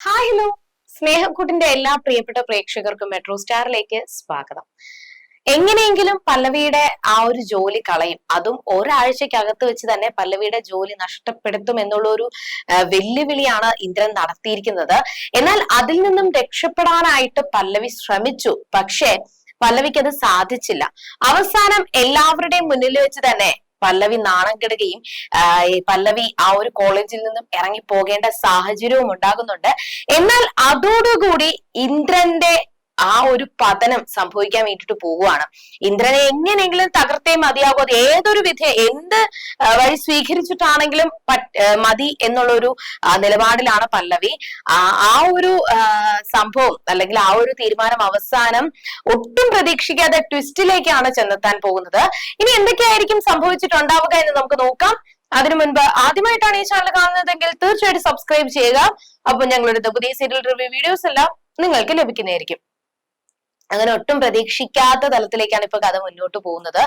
Hi hello സ്നേഹക്കൂട്ടിന്റെ എല്ലാ പ്രിയപ്പെട്ട പ്രേക്ഷകർക്കും മെട്രോ സ്റ്റാറിലേക്ക് സ്വാഗതം. എങ്ങനെയെങ്കിലും പല്ലവിയുടെ ആ ഒരു ജോലി കളയും. അതും ഒരാഴ്ചക്കകത്ത് വെച്ച് തന്നെ പല്ലവിയുടെ ജോലി നഷ്ടപ്പെടുത്തും എന്നുള്ള ഒരു വെല്ലുവിളിയാണ് ഇന്ദ്രൻ നടത്തിയിരിക്കുന്നത്. എന്നാൽ അതിൽ നിന്നും രക്ഷപ്പെടാനായിട്ട് പല്ലവി ശ്രമിച്ചു. പക്ഷേ പല്ലവിക്ക് അത് സാധിച്ചില്ല. അവസാനം എല്ലാവരുടെയും മുന്നിൽ വെച്ച് തന്നെ പല്ലവി നാണം കെടുകയും പല്ലവി ആ ഒരു കോളേജിൽ നിന്നും ഇറങ്ങി പോകേണ്ട സാഹചര്യവും ഉണ്ടാകുന്നുണ്ട്. എന്നാൽ അതോടുകൂടി ഇന്ദ്രന്റെ ആ ഒരു പതനം സംഭവിക്കാൻ വേണ്ടിയിട്ട് പോവുകയാണ്. ഇന്ദ്രനെ എങ്ങനെയെങ്കിലും തകർത്തേ മതിയാകും. അത് ഏതൊരു വിധ എന്ത് വഴി സ്വീകരിച്ചിട്ടാണെങ്കിലും മതി എന്നുള്ള ഒരു നിലപാടിലാണ് പല്ലവി. ആ ഒരു സംഭവം അല്ലെങ്കിൽ ആ ഒരു തീരുമാനം അവസാനം ഒട്ടും പ്രതീക്ഷിക്കാതെ ട്വിസ്റ്റിലേക്കാണ് ചെന്നെത്താൻ പോകുന്നത്. ഇനി എന്തൊക്കെയായിരിക്കും സംഭവിച്ചിട്ടുണ്ടാവുക എന്ന് നമുക്ക് നോക്കാം. അതിനു മുൻപ് ആദ്യമായിട്ടാണ് ഈ ചാനൽ കാണുന്നതെങ്കിൽ തീർച്ചയായിട്ടും സബ്സ്ക്രൈബ് ചെയ്യുക. അപ്പൊ ഞങ്ങളുടെ പുതിയ സീരിയൽ റിവ്യൂ വീഡിയോസ് എല്ലാം നിങ്ങൾക്ക് ലഭിക്കുന്നതായിരിക്കും. അങ്ങനെ ഒട്ടും പ്രതീക്ഷിക്കാത്ത തലത്തിലേക്കാണ് ഇപ്പൊ കഥ മുന്നോട്ട് പോകുന്നത്.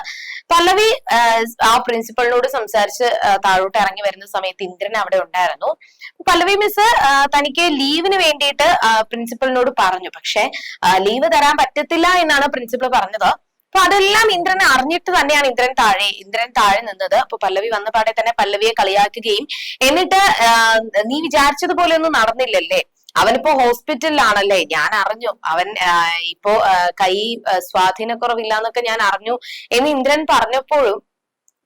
പല്ലവി ആ, പ്രിൻസിപ്പളിനോട് സംസാരിച്ച് താഴോട്ട് ഇറങ്ങി വരുന്ന സമയത്ത് ഇന്ദ്രൻ അവിടെ ഉണ്ടായിരുന്നു. പല്ലവി മിസ് തനിക്ക് ലീവിന് വേണ്ടിയിട്ട് പ്രിൻസിപ്പളിനോട് പറഞ്ഞു. പക്ഷെ ലീവ് തരാൻ പറ്റത്തില്ല എന്നാണ് പ്രിൻസിപ്പൾ പറഞ്ഞത്. അപ്പൊ അതെല്ലാം ഇന്ദ്രനെ അറിഞ്ഞിട്ട് തന്നെയാണ് ഇന്ദ്രൻ താഴെ ഇന്ദ്രൻ താഴെ നിന്നത്. അപ്പൊ പല്ലവി വന്ന പാടെ തന്നെ പല്ലവിയെ കളിയാക്കുകയും എന്നിട്ട് നീ വിചാരിച്ചതുപോലെ ഒന്നും നടന്നില്ലല്ലേ? അവനിപ്പോ ഹോസ്പിറ്റലിലാണല്ലേ? ഞാൻ അറിഞ്ഞു. അവൻ ഇപ്പോ കൈ സ്വാധീനക്കുറവില്ലാന്നൊക്കെ ഞാൻ അറിഞ്ഞു. എന്ന് ഇന്ദ്രൻ പറഞ്ഞപ്പോഴും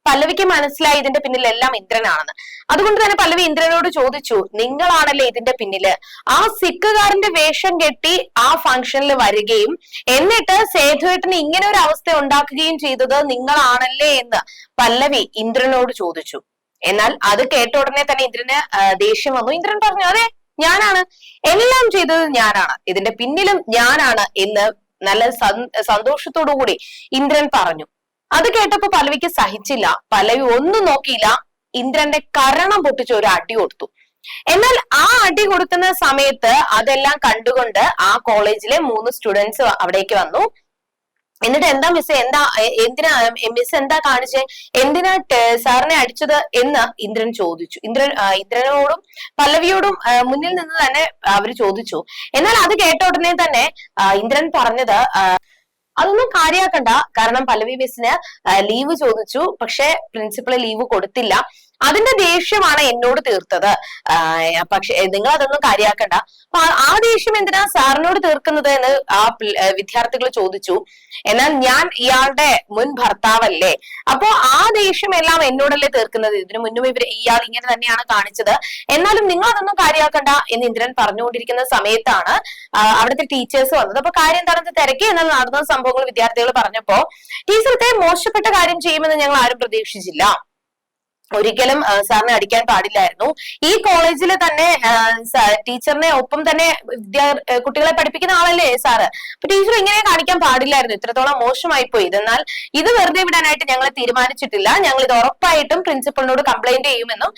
പല്ലവിക്ക് മനസ്സിലായി ഇതിന്റെ പിന്നിലെല്ലാം ഇന്ദ്രനാണെന്ന്. അതുകൊണ്ട് തന്നെ പല്ലവി ഇന്ദ്രനോട് ചോദിച്ചു നിങ്ങളാണല്ലേ ഇതിന്റെ പിന്നിൽ? ആ സിക്കുകാരന്റെ വേഷം കെട്ടി ആ ഫംഗ്ഷനിൽ വരികയും എന്നിട്ട് സേതുവേട്ടന് ഇങ്ങനെ ഒരു അവസ്ഥ ഉണ്ടാക്കുകയും ചെയ്തത് നിങ്ങളാണല്ലേ എന്ന് പല്ലവി ഇന്ദ്രനോട് ചോദിച്ചു. എന്നാൽ അത് കേട്ട ഉടനെ തന്നെ ഇന്ദ്രന് ദേഷ്യം വന്നു. ഇന്ദ്രൻ പറഞ്ഞു അതെ ഞാനാണ്. എല്ലാം ചെയ്തത് ഞാനാണ്. ഇതിന്റെ പിന്നിലും ഞാനാണ് എന്ന് നല്ല സന്- സന്തോഷത്തോടു കൂടി ഇന്ദ്രൻ പറഞ്ഞു. അത് കേട്ടപ്പോ പല്ലവിക്ക് സഹിച്ചില്ല. പല്ലവി ഒന്നും നോക്കിയില്ല. ഇന്ദ്രന്റെ കരണം പൊട്ടിച്ച് ഒരു അടി കൊടുത്തു. എന്നാൽ ആ അടി കൊടുക്കുന്ന സമയത്ത് അതെല്ലാം കണ്ടുകൊണ്ട് ആ കോളേജിലെ മൂന്ന് സ്റ്റുഡൻസ് അവിടേക്ക് വന്നു. എന്നിട്ട് എന്താ മിസ് എന്താ എന്തിനാ മിസ് എന്താ കാണിച്ചേ? എന്തിനാ സാറിനെ അടിച്ചത് എന്ന് ഇന്ദ്രൻ ചോദിച്ചു. ഇന്ദ്രൻ ഇന്ദ്രനോടും പല്ലവിയോടും മുന്നിൽ നിന്ന് തന്നെ അവർ ചോദിച്ചു. എന്നാൽ അത് കേട്ട ഉടനെ തന്നെ ഇന്ദ്രൻ പറഞ്ഞത് അതൊന്നും കാര്യാക്കണ്ട. കാരണം പല്ലവി മിസ്സിന് ലീവ് ചോദിച്ചു. പക്ഷെ പ്രിൻസിപ്പൾ ലീവ് കൊടുത്തില്ല. അതിന്റെ ദേഷ്യമാണ് എന്നോട് തീർത്തത്. പക്ഷെ നിങ്ങൾ അതൊന്നും കാര്യാക്കണ്ട. അപ്പൊ ആ- ദേഷ്യം എന്തിനാ സാറിനോട് തീർക്കുന്നത് എന്ന് ആ വിദ്യാർത്ഥികൾ ചോദിച്ചു. എന്നാൽ ഞാൻ ഇയാളുടെ മുൻ ഭർത്താവല്ലേ. അപ്പോ ആ ദേഷ്യം എല്ലാം എന്നോടല്ലേ തീർക്കുന്നത്? ഇതിനു മുന്നും ഇവർ ഇയാൾ ഇങ്ങനെ തന്നെയാണ് കാണിച്ചത്. എന്നാലും നിങ്ങൾ അതൊന്നും കാര്യാക്കണ്ട എന്ന് ഇന്ദ്രൻ പറഞ്ഞുകൊണ്ടിരിക്കുന്ന സമയത്താണ് അവിടുത്തെ ടീച്ചേഴ്സ് വന്നത്. അപ്പൊ കാര്യം എന്താണെന്ന് തിരക്കി എന്നാൽ നടന്ന സംഭവങ്ങൾ വിദ്യാർത്ഥികൾ പറഞ്ഞപ്പോ ടീച്ചർ മോശപ്പെട്ട കാര്യം ചെയ്യുമെന്ന് ഞങ്ങൾ ആരും പ്രതീക്ഷിച്ചില്ല. ഒരിക്കലും സാറിനെ അടിക്കാൻ പാടില്ലായിരുന്നു. ഈ കോളേജിൽ തന്നെ ടീച്ചറിനെ ഒപ്പം തന്നെ കുട്ടികളെ പഠിപ്പിക്കുന്ന ആളല്ലേ സാറ്? അപ്പൊ ടീച്ചർ ഇങ്ങനെ കാണിക്കാൻ പാടില്ലായിരുന്നു. ഇത്രത്തോളം മോശമായി പോയി എന്നാൽ ഇത് വെറുതെ വിടാനായിട്ട് ഞങ്ങൾ തീരുമാനിച്ചിട്ടില്ല. ഞങ്ങൾ ഇത് ഉറപ്പായിട്ടും പ്രിൻസിപ്പളിനോട് കംപ്ലൈന്റ് ചെയ്യുമെന്നും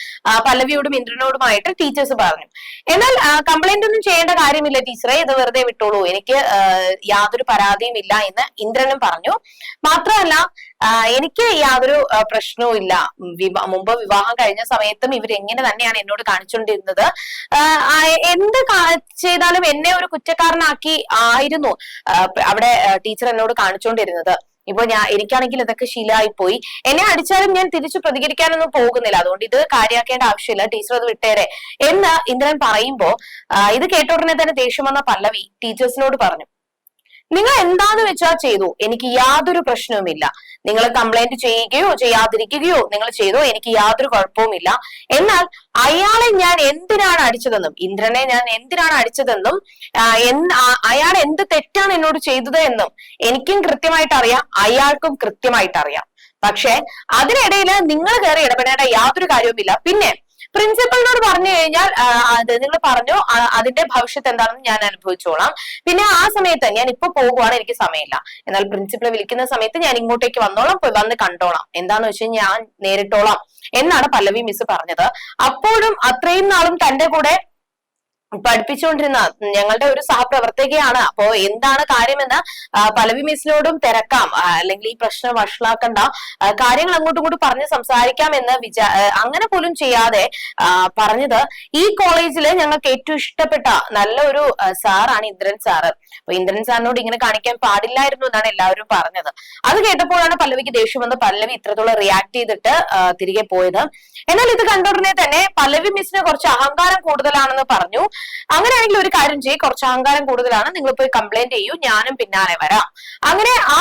പല്ലവിയോടും ഇന്ദ്രനോടുമായിട്ട് ടീച്ചേഴ്സ് പറഞ്ഞു. എന്നാൽ കംപ്ലൈന്റ് ഒന്നും ചെയ്യേണ്ട കാര്യമില്ല ടീച്ചറെ. ഇത് വെറുതെ വിട്ടോളൂ. എനിക്ക് യാതൊരു പരാതിയും ഇല്ല എന്ന് ഇന്ദ്രനും പറഞ്ഞു. മാത്രമല്ല എനിക്ക് യാതൊരു പ്രശ്നവും ഇല്ല. മുമ്പ് വിവാഹം കഴിഞ്ഞ സമയത്തും ഇവർ എങ്ങനെ തന്നെയാണ് എന്നോട് കാണിച്ചുകൊണ്ടിരുന്നത് എന്ത് ചെയ്താലും എന്നെ ഒരു കുറ്റക്കാരനാക്കി ആയിരുന്നു അവിടെ ടീച്ചർ എന്നോട് കാണിച്ചുകൊണ്ടിരുന്നത് ഇപ്പൊ ഞാൻ എനിക്കാണെങ്കിൽ ഇതൊക്കെ ശീലമായി പോയി എന്നെ അടിച്ചാലും ഞാൻ തിരിച്ചു പ്രതികരിക്കാനൊന്നും പോകുന്നില്ല. അതുകൊണ്ട് ഇത് കാര്യമാക്കേണ്ട ആവശ്യമില്ല. ടീച്ചർ അത് വിട്ടേരെ. എന്ന് ഇന്ദ്രൻ പറയുമ്പോ ഇത് കേട്ട ഉടനെ തന്നെ ദേഷ്യം വന്ന പല്ലവി ടീച്ചേഴ്സിനോട് പറഞ്ഞു. നിങ്ങൾ എന്താന്ന് വെച്ചാൽ ചെയ്തു? എനിക്ക് യാതൊരു പ്രശ്നവുമില്ല. നിങ്ങൾ കംപ്ലൈന്റ് ചെയ്യുകയോ ചെയ്യാതിരിക്കുകയോ നിങ്ങൾ ചെയ്തോ എനിക്ക് യാതൊരു കുഴപ്പവുമില്ല. എന്നാൽ അയാളെ ഞാൻ എന്തിനാണ് അടിച്ചതെന്നും ഇന്ദ്രനെ ഞാൻ എന്തിനാണ് അടിച്ചതെന്നും അയാൾ എന്ത് തെറ്റാണ് എന്നോട് ചെയ്തത് എന്നും എനിക്കും കൃത്യമായിട്ട് അറിയാം അയാൾക്കും കൃത്യമായിട്ട് അറിയാം പക്ഷെ അതിനിടയിൽ നിങ്ങൾ കയറി ഇടപെടേണ്ട യാതൊരു കാര്യവുമില്ല. പിന്നെ പ്രിൻസിപ്പളിനോട് പറഞ്ഞു കഴിഞ്ഞാൽ അത് നിങ്ങൾ പറഞ്ഞു അതിന്റെ ഭവിഷ്യത്ത് എന്താണെന്ന് ഞാൻ അനുഭവിച്ചോളാം. പിന്നെ ആ സമയത്ത് ഞാൻ ഇപ്പൊ പോകുവാണ് എനിക്ക് സമയമില്ല. എന്നാൽ പ്രിൻസിപ്പളെ വിളിക്കുന്ന സമയത്ത് ഞാൻ ഇങ്ങോട്ടേക്ക് വന്നോളാം വന്ന് കണ്ടോളാം. എന്താന്ന് വെച്ചാൽ ഞാൻ നേരിട്ടോളാം എന്നാണ് പല്ലവി മിസ് പറഞ്ഞത്. അപ്പോഴും അത്രയും നാളും തന്റെ കൂടെ പഠിപ്പിച്ചുകൊണ്ടിരുന്ന ഞങ്ങളുടെ ഒരു സഹപ്രവർത്തകയാണ്. അപ്പോ എന്താണ് കാര്യമെന്ന് പലവി മിസ്സിനോടും തിരക്കാം. അല്ലെങ്കിൽ ഈ പ്രശ്നം വഷളാക്കണ്ട. കാര്യങ്ങൾ അങ്ങോട്ടും ഇങ്ങോട്ടും പറഞ്ഞ് സംസാരിക്കാം എന്ന് വിചാ അങ്ങനെ പോലും ചെയ്യാതെ പറഞ്ഞത് ഈ കോളേജിൽ ഞങ്ങൾക്ക് ഏറ്റവും ഇഷ്ടപ്പെട്ട നല്ലൊരു സാറാണ് ഇന്ദ്രൻ സാറ്. അപ്പൊ ഇന്ദ്രൻ സാറിനോട് ഇങ്ങനെ കാണിക്കാൻ പാടില്ലായിരുന്നു എന്നാണ് എല്ലാവരും പറഞ്ഞത്. അത് കേട്ടപ്പോഴാണ് പല്ലവിക്ക് ദേഷ്യം വന്ന് പല്ലവി ഇത്രത്തോളം റിയാക്ട് ചെയ്തിട്ട് തിരികെ പോയത്. എന്നാൽ ഇത് കണ്ടുടനെ തന്നെ പല്ലവി മിസ്സിന് കുറച്ച് അഹങ്കാരം കൂടുതലാണെന്ന് പറഞ്ഞു. അങ്ങനെയാണെങ്കിൽ ഒരു കാര്യം ചെയ്യും. കുറച്ച് അഹങ്കാരം കൂടുതലാണ്. നിങ്ങൾ പോയി കംപ്ലൈന്റ് ചെയ്യൂ. ഞാനും പിന്നാലെ വരാം. അങ്ങനെ ആ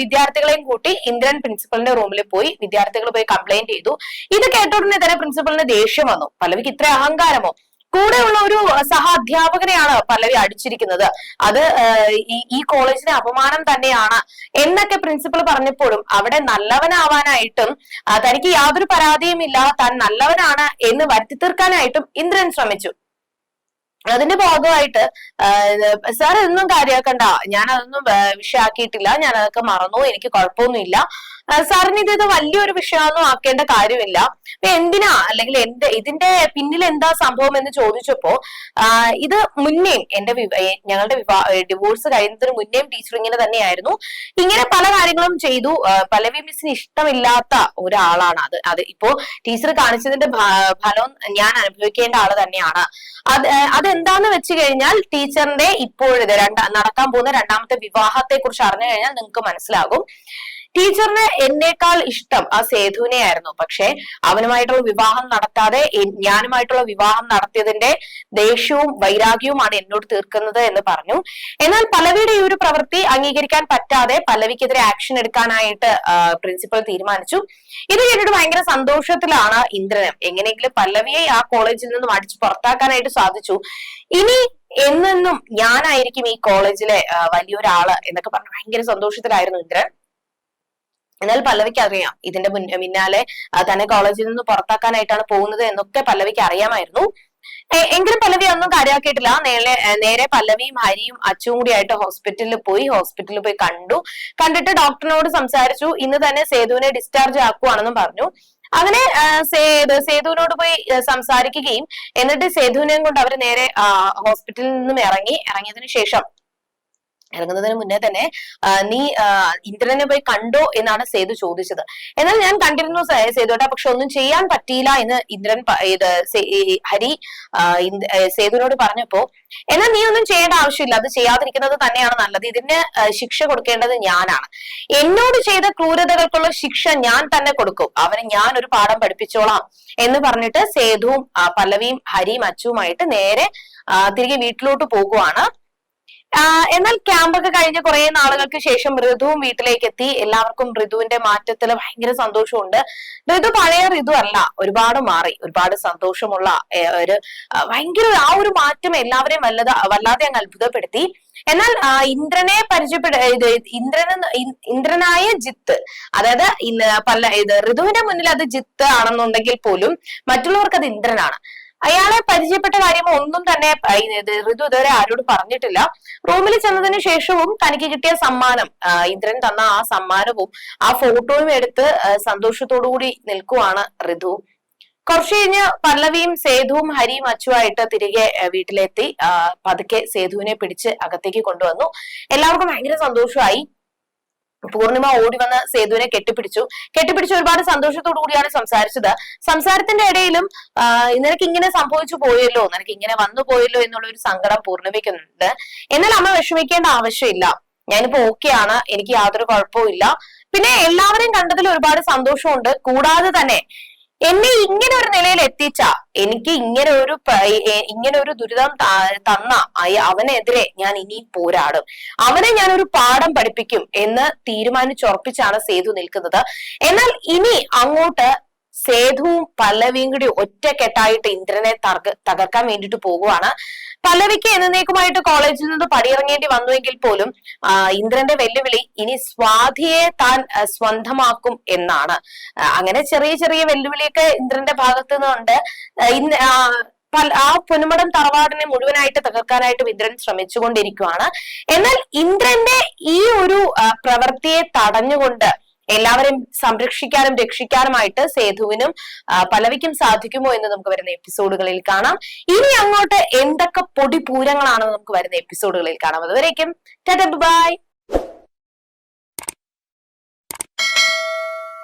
വിദ്യാർത്ഥികളെയും കൂട്ടി ഇന്ദ്രൻ പ്രിൻസിപ്പലിന്റെ റൂമിൽ പോയി വിദ്യാർത്ഥികൾ പോയി കംപ്ലൈന്റ് ചെയ്തു. ഇത് കേട്ട ഉടനെ തന്നെ പ്രിൻസിപ്പലിന് ദേഷ്യം വന്നു. പലവിക്ക് ഇത്ര അഹങ്കാരമോ? കൂടെയുള്ള ഒരു സഹ അധ്യാപകനെയാണ് പല്ലവി അടിച്ചിരിക്കുന്നത്. അത് ഈ കോളേജിന് അപമാനം തന്നെയാണ് എന്നൊക്കെ പ്രിൻസിപ്പൾ പറഞ്ഞപ്പോഴും അവിടെ നല്ലവനാവാനായിട്ടും തനിക്ക് യാതൊരു പരാതിയും ഇല്ല താൻ നല്ലവനാണ് എന്ന് വരുത്തി തീർക്കാനായിട്ടും ഇന്ദ്രൻ ശ്രമിച്ചു. അതിന്റെ ഭാഗമായിട്ട് സാർ ഇതൊന്നും കാര്യമാക്കണ്ട ഞാൻ അതൊന്നും വിഷയാക്കിയിട്ടില്ല. ഞാൻ അതൊക്കെ മറന്നു. എനിക്ക് കുഴപ്പമൊന്നുമില്ല. സാറിന് ഇത് വലിയൊരു വിഷയമൊന്നും ആക്കേണ്ട കാര്യമില്ല. എന്തിനാ അല്ലെങ്കിൽ എന്റെ ഇതിന്റെ പിന്നിൽ എന്താ സംഭവം എന്ന് ചോദിച്ചപ്പോ ഇത് മുന്നേയും എന്റെ ഞങ്ങളുടെ ഡിവോഴ്സ് കഴിയുന്നതിന് മുന്നേയും ടീച്ചർ ഇങ്ങനെ തന്നെയായിരുന്നു. ഇങ്ങനെ പല കാര്യങ്ങളും ചെയ്തു. പലവി മിസ്സിന് ഇഷ്ടമില്ലാത്ത ഒരാളാണ് അത്. അത് ഇപ്പോ ടീച്ചർ കാണിച്ചതിന്റെ ഫലം ഞാൻ അനുഭവിക്കേണ്ട ആൾ തന്നെയാണ്. അത് അതെന്താന്ന് വെച്ച് കഴിഞ്ഞാൽ ടീച്ചറിന്റെ ഇപ്പോഴത്തെ രണ്ടാ നടക്കാൻ പോകുന്ന രണ്ടാമത്തെ വിവാഹത്തെ കുറിച്ച് അറിഞ്ഞു കഴിഞ്ഞാൽ നിങ്ങൾക്ക് മനസ്സിലാകും. ടീച്ചറിന് എന്നേക്കാൾ ഇഷ്ടം ആ സേതുവിനെ ആയിരുന്നു പക്ഷെ അവനുമായിട്ടുള്ള വിവാഹം നടത്താതെ ഞാനുമായിട്ടുള്ള വിവാഹം നടത്തിയതിന്റെ ദേഷ്യവും വൈരാഗ്യവുമാണ് എന്നോട് തീർക്കുന്നത് എന്ന് പറഞ്ഞു. എന്നാൽ പലവിയുടെ ഈ ഒരു പ്രവൃത്തി അംഗീകരിക്കാൻ പറ്റാതെ പല്ലവിക്കെതിരെ ആക്ഷൻ എടുക്കാനായിട്ട് പ്രിൻസിപ്പൽ തീരുമാനിച്ചു. ഇത് കേട്ടിട്ട് ഭയങ്കര സന്തോഷത്തിലാണ് ഇന്ദ്രനം. എങ്ങനെയെങ്കിലും പല്ലവിയെ ആ കോളേജിൽ നിന്നും അടിച്ചു പുറത്താക്കാനായിട്ട് സാധിച്ചു. ഇനി എന്നെന്നും ഞാനായിരിക്കും ഈ കോളേജിലെ വലിയൊരാൾ എന്നൊക്കെ പറഞ്ഞു ഭയങ്കര സന്തോഷത്തിലായിരുന്നു ഇന്ദ്രൻ. എന്നാൽ പല്ലവിക്ക് അറിയാം. ഇതിന്റെ പിന്നാലെ തന്നെ കോളേജിൽ നിന്ന് പുറത്താക്കാനായിട്ടാണ് പോകുന്നത് എന്നൊക്കെ പല്ലവിക്ക് അറിയാമായിരുന്നു. എങ്കിലും പല്ലവി ഒന്നും കാര്യമാക്കിയിട്ടില്ല. നേരെ നേരെ പല്ലവിയും ഹരിയും അച്ചും കൂടി ആയിട്ട് ഹോസ്പിറ്റലിൽ പോയി. ഹോസ്പിറ്റലിൽ പോയി കണ്ടു. കണ്ടിട്ട് ഡോക്ടറിനോട് സംസാരിച്ചു. ഇന്ന് തന്നെ സേതുവിനെ ഡിസ്ചാർജ് ആക്കുവാണെന്നും പറഞ്ഞു. അങ്ങനെ സേതുവിനോട് പോയി സംസാരിക്കുകയും. എന്നിട്ട് സേതുവിനെയും കൊണ്ട് അവർ നേരെ ഹോസ്പിറ്റലിൽ നിന്നും ഇറങ്ങി. ഇറങ്ങിയതിനു ശേഷം ഇറങ്ങുന്നതിന് മുന്നേ തന്നെ നീ ഇന്ദ്രനെ പോയി കണ്ടോ എന്നാണ് സേതു ചോദിച്ചത്. എന്നാൽ ഞാൻ കണ്ടിരുന്നു സേ- സേതുവേട്ടാ പക്ഷെ ഒന്നും ചെയ്യാൻ പറ്റിയില്ല എന്ന് ഇന്ദ്രൻ ഇത് ഹരി സേതുവിനോട് പറഞ്ഞപ്പോ എന്നാൽ നീ ഒന്നും ചെയ്യേണ്ട ആവശ്യമില്ല. അത് ചെയ്യാതിരിക്കുന്നത് തന്നെയാണ് നല്ലത്. ഇതിന് ശിക്ഷ കൊടുക്കേണ്ടത് ഞാനാണ്. എന്നോട് ചെയ്ത ക്രൂരതകൾക്കുള്ള ശിക്ഷ ഞാൻ തന്നെ കൊടുക്കും. അവന് ഞാൻ ഒരു പാഠം പഠിപ്പിച്ചോളാം. എന്ന് പറഞ്ഞിട്ട് സേതുവും പല്ലവിയും ഹരിയും അച്ചുവുമായിട്ട് നേരെ തിരികെ വീട്ടിലോട്ട് പോകുവാണ്. എന്നാൽ ക്യാമ്പൊക്കെ കഴിഞ്ഞ കുറെ നാളുകൾക്ക് ശേഷം ഋതുവും വീട്ടിലേക്ക് എത്തി എല്ലാവർക്കും ഋതുവിന്റെ മാറ്റത്തിൽ ഭയങ്കര സന്തോഷമുണ്ട്. ഋതു പഴയ ഋതു അല്ല ഒരുപാട് മാറി. ഒരുപാട് സന്തോഷമുള്ള ഒരു ഭയങ്കര ആ ഒരു മാറ്റം എല്ലാവരെയും വല്ലത വല്ലാതെ അങ്ങ് അത്ഭുതപ്പെടുത്തി. എന്നാൽ ഇന്ദ്രനെ പരിചയപ്പെട ഇത് ഇന്ദ്രൻ ഇന്ദ്രനായ ജിത്ത് അതായത് പല ഇത് ഋതുവിന്റെ മുന്നിൽ അത് ജിത്ത് ആണെന്നുണ്ടെങ്കിൽ പോലും മറ്റുള്ളവർക്ക് അത് ഇന്ദ്രനാണ്. അയാളെ പരിചയപ്പെട്ട കാര്യം ഒന്നും തന്നെ ഋതു ഇതുവരെ ആരോട് പറഞ്ഞിട്ടില്ല. റൂമിൽ ചെന്നതിന് ശേഷവും തനിക്ക് കിട്ടിയ സമ്മാനം ഇന്ദ്രൻ തന്ന ആ സമ്മാനവും ആ ഫോട്ടോയും എടുത്ത് സന്തോഷത്തോടുകൂടി നിൽക്കുവാണ് ഋതു കുറച്ചു കഴിഞ്ഞ് പല്ലവിയും സേതുവും ഹരിയും അച്ചുവായിട്ട് തിരികെ വീട്ടിലെത്തി. പതുക്കെ സേതുവിനെ പിടിച്ച് അകത്തേക്ക് കൊണ്ടുവന്നു. എല്ലാവർക്കും ഭയങ്കര സന്തോഷമായി. പൂർണിമ ഓടി വന്ന് സേതുവിനെ കെട്ടിപ്പിടിച്ചു. കെട്ടിപ്പിടിച്ച് ഒരുപാട് സന്തോഷത്തോടു കൂടിയാണ് സംസാരിച്ചത്. സംസാരത്തിന്റെ ഇടയിലും നിനക്ക് ഇങ്ങനെ സംഭവിച്ചു പോയല്ലോ നിനക്ക് ഇങ്ങനെ വന്നു പോയല്ലോ എന്നുള്ള ഒരു സങ്കടം പൂർണിമയ്ക്കുന്നുണ്ട് എന്നാൽ അമ്മ വിഷമിക്കേണ്ട ആവശ്യമില്ല. ഞാനിപ്പോ ഓക്കെയാണ് എനിക്ക് യാതൊരു കുഴപ്പവും ഇല്ല. പിന്നെ എല്ലാവരെയും കണ്ടതിൽ ഒരുപാട് സന്തോഷമുണ്ട്. കൂടാതെ തന്നെ എന്നെ ഇങ്ങനെ ഒരു നിലയിൽ എത്തിച്ച എനിക്ക് ഇങ്ങനെ ഒരു ഇങ്ങനെ ഒരു ദുരിതം തന്ന അവനെതിരെ ഞാൻ ഇനി പോരാടും. അവനെ ഞാൻ ഒരു പാഠം പഠിപ്പിക്കും എന്ന് തീരുമാനിച്ചുറപ്പിച്ചാണ് സേതു നിൽക്കുന്നത്. എന്നാൽ ഇനി അങ്ങോട്ട് സേതുവും പല്ലവിയും കൂടി ഒറ്റക്കെട്ടായിട്ട് ഇന്ദ്രനെ തകർ തകർക്കാൻ വേണ്ടിയിട്ട് പോകുവാണ്. പല്ലവിക്ക് എന്നേക്കുമായിട്ട് കോളേജിൽ നിന്ന് പടിയിറങ്ങേണ്ടി വന്നുവെങ്കിൽ പോലും ഇന്ദ്രന്റെ വെല്ലുവിളി ഇനി സ്വാധിയെ താൻ സ്വന്തമാക്കും എന്നാണ്. അങ്ങനെ ചെറിയ ചെറിയ വെല്ലുവിളിയൊക്കെ ഇന്ദ്രന്റെ ഭാഗത്തു നിന്നുണ്ട്. ഇന്ന് പല- ആ പൊന്നുമടം തറവാടിനെ മുഴുവനായിട്ട് തകർക്കാനായിട്ട് ഇന്ദ്രൻ ശ്രമിച്ചുകൊണ്ടിരിക്കുകയാണ് എന്നാൽ ഇന്ദ്രന്റെ ഈ ഒരു പ്രവൃത്തിയെ തടഞ്ഞുകൊണ്ട് എല്ലാവരെയും സംരക്ഷിക്കാനും രക്ഷിക്കാനുമായിട്ട് സേതുവിനും പലവിക്കും സാധിക്കുമോ എന്ന് നമുക്ക് വരുന്ന എപ്പിസോഡുകളിൽ കാണാം. ഇനി അങ്ങോട്ട് എന്തൊക്കെ പൊടി പൂരങ്ങളാണെന്ന് നമുക്ക് വരുന്ന എപ്പിസോഡുകളിൽ കാണാം. അതുവരേക്കും ബൈ.